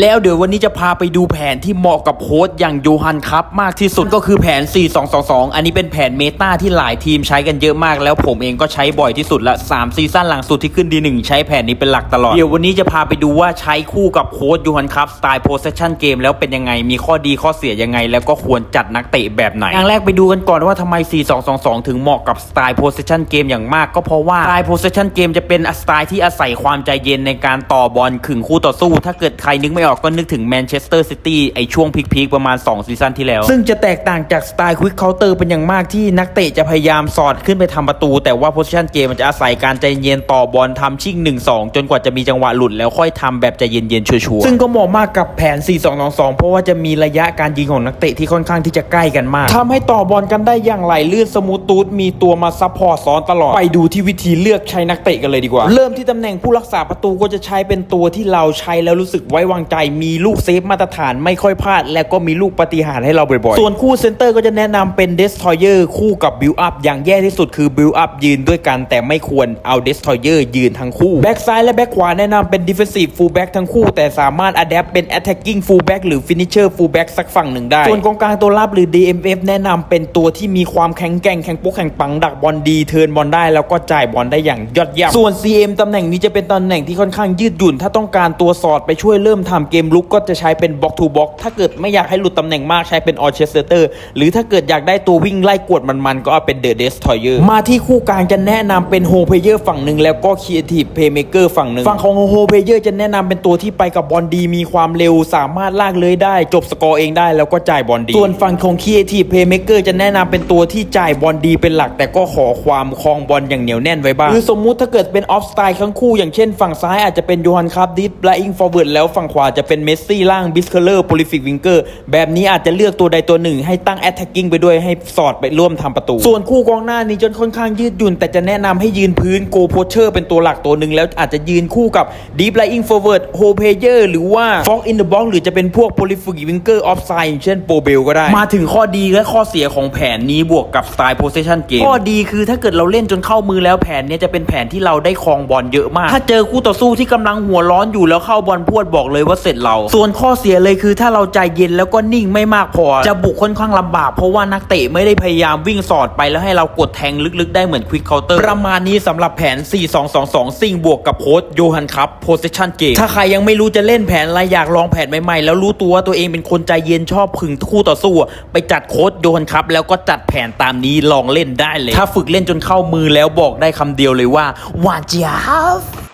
แล้วเดี๋ยววันนี้จะพาไปดูแผนที่เหมาะกับโค้ชอย่างโยฮันครับมากที่สุดก็คือแผน 4-2-2-2 อันนี้เป็นแผนเมตาที่หลายทีมใช้กันเยอะมาก แล้วผมเองก็ใช้บ่อยที่สุดละ 3 ซีซั่นหลังสุดที่ขึ้นดีหนึ่งใช้แผนนี้เป็นหลักตลอด เดี๋ยววันนี้จะพาไปดูว่าใช้คู่กับโค้ชโยฮันครับสไตล์ possession game แล้วเป็นยังไง มีข้อดีข้อเสียยังไง แล้วก็ควรจัดนักเตะแบบไหนอย่างแรกไปดูกันก่อนว่าทำไม 4-2-2-2 ถึงเหมาะกับสไตล์ possession game อย่างมากก็เพราะว่าสไตล์ possession game จะเป็นสไตล์ที่อาศัยความใจเย็นในการต่อบอลขึงคู่ต่อสู้ ถ้าเกิดใครนึกไม่ออกก็นึกถึงแมนเชสเตอร์ซิตี้ไอช่วงพีคๆประมาณ 2 ซีซั่นที่แล้ว ซึ่งจะแตกต่างจากสไตล์ควิกเคาน์เตอร์เป็นอย่างมากที่นักเตะจะพยายามสอดขึ้นไปทำประตู แต่ว่า position game มันจะอาศัยการใจเย็นต่อบอลทำชิ่ง 1-2 จนกว่าจะมีจังหวะหลุดแล้วค่อยทำแบบใจเย็นๆชัวร์ๆซึ่งก็เหมาะมากกับแผน4-2-2 เพราะว่าจะมีระยะการยิงของนักเตะที่ค่อนข้างที่จะใกล้กันมากทำให้ต่อบอลกันได้อย่างไหลลื่นสมูทตูดมีตัวมาซัพพอร์ตซ้อนตลอดไปดูที่วิธีเลือกใช้นักเตะกันเลยดีกว่า เริ่มที่ตำแหน่งผู้รักษาประตูก็จะใช้เป็นตัวที่เราใช้แล้วรู้สึกไว้วางใจมีลูกเซฟมาตรฐานไม่ค่อยพลาด และก็มีลูกปฏิหารย์ให้เราบ่อยๆ ส่วนคู่เซนเตอร์ก็จะแนะนำเป็นเดสทอยเออร์คู่กับบิลอัพอย่างแย่ที่สุดคือบิลอัพยืนด้วยกัน แต่ไม่ควรเอาเดสทอยเออร์ยืนทั้งคู่แบ็กซ้ายและแบ็กขวาแนะนำเป็นดิฟเฟนซีฟฟูลแบ็กทั้งคู่แต่สามารถอัดแอปเป็นแอตแทกกิ้งฟูลแบ็กหรือฟินิชเชอร์ฟูลแบ็กสักฝั่งหนึ่งได้ ส่วนกองกลางตัวรับหรือ DMF แนะนำเป็นตัวที่มีความแข็งแกร่งแข็งปุ๊กแข็งปังดักบอลดีเทิร์นบอลได้แล้วก็จ่ายบอลได้อย่างยอดเยี่ยมส่วน CM ตำแหน่งนี้จะเป็นตำแหน่งที่ค่อนข้างยืดหยุ่นถ้าต้องการตัวสอดไปช่วยเริ่มทำเกมลุกก็จะใช้เป็นบล็อกทูบล็อกถ้าเกิดไม่อยากให้หลุดตำแหน่งมากใช้เป็นออเชสเตอร์หรือถ้าเกิดอยากได้ตัววิ่งไล่กวดมันๆ ก็เอาเป็นเดอะเดสทอยเออร์มาที่คู่กลางจะแนะนำเป็นโฮเพเยอร์ฝั่งหนึ่งแล้วก็ครีเอทีฟเพย์เมเกอร์ฝั่งหนึ่งฝั่งของโฮเพเยอร์จะแนะนำเป็นตัวที่ไปกับบอลดีมีความเร็วสามารถลากเลยได้ จบสกอร์เองได้แล้วก็จ่ายบอลดี ส่วนฝั่งของครีเอทีฟเพย์เมเกอร์จะแนะนำเป็นตัวที่จ่ายบอลดีเป็นหลัก แต่ก็ขอความคลองบอลอย่างเหนียวแน่นไว้บ้างหรือสมมุติถ้าเกิดเป็นออฟสไตล์ทั้งคู่อย่างเช่น ฝั่งซ้ายอาจจะเป็นโยฮันคาร์ดิสและอิงฟอร์เวิร์ดแล้วฝั่งขวาว่าจะเป็นเมสซี่ล่างบิสเคเลอร์โพลิฟิกวิงเกอร์แบบนี้อาจจะเลือกตัวใดตัวหนึ่ง ให้ตั้งแอตแทกกิ้งไปด้วยให้สอดไปร่วมทำประตู ส่วนคู่กองหน้านี้จนค่อนข้างยืดหยุ่น แต่จะแนะนำให้ยืนพื้นโกโพเชอร์เป็นตัวหลักตัวหนึ่งแล้วอาจจะยืนคู่กับดีฟไลอิงโฟเวิร์ดโฮเพเยอร์หรือว่าฟ็อกอินเดอะบ็อกหรือจะเป็นพวกโพลิฟิกวิงเกอร์ออฟไซด์เช่นโปเบลก็ได้ มาถึงข้อดีและข้อเสียของแผนนี้บวกกับสไตล์ possession game ข้อดีคือถ้าเกิดเราเล่นจนเข้ามือแล้วแผนนี้จะเป็นแผนที่เราได้ครองบอลเยอะมาก ถ้าเจอคู่ต่อสู้ที่กำลังหัวร้อนอยู่แล้วเข้าบอลพวดบอกเลยว่าเสร็จเรา ส่วนข้อเสียเลยคือถ้าเราใจเย็นแล้วก็นิ่งไม่มากพอ จะบุกค่อนข้างลำบาก เพราะว่านักเตะไม่ได้พยายามวิ่งสอดไปแล้วให้เรากดแทงลึกๆได้เหมือนควิกเคาน์เตอร์ประมาณนี้สำหรับแผน 4-2-2-2 ซิ่งบวกกับโค้ชโยฮันครับ possession game ถ้าใครยังไม่รู้จะเล่นแผนอะไรอยากลองแผนใหม่ๆ แล้วรู้ตัวว่าตัวเองเป็นคนใจเย็นชอบผึ่งคู่ต่อสู้ ไปจัดโค้ชโยฮันครับแล้วก็จัดแผนตามนี้ลองเล่นได้เลย ถ้าฝึกเล่นจนเข้ามือแล้วบอกได้คำเดียวเลยว่าหวานเจี๊ยบ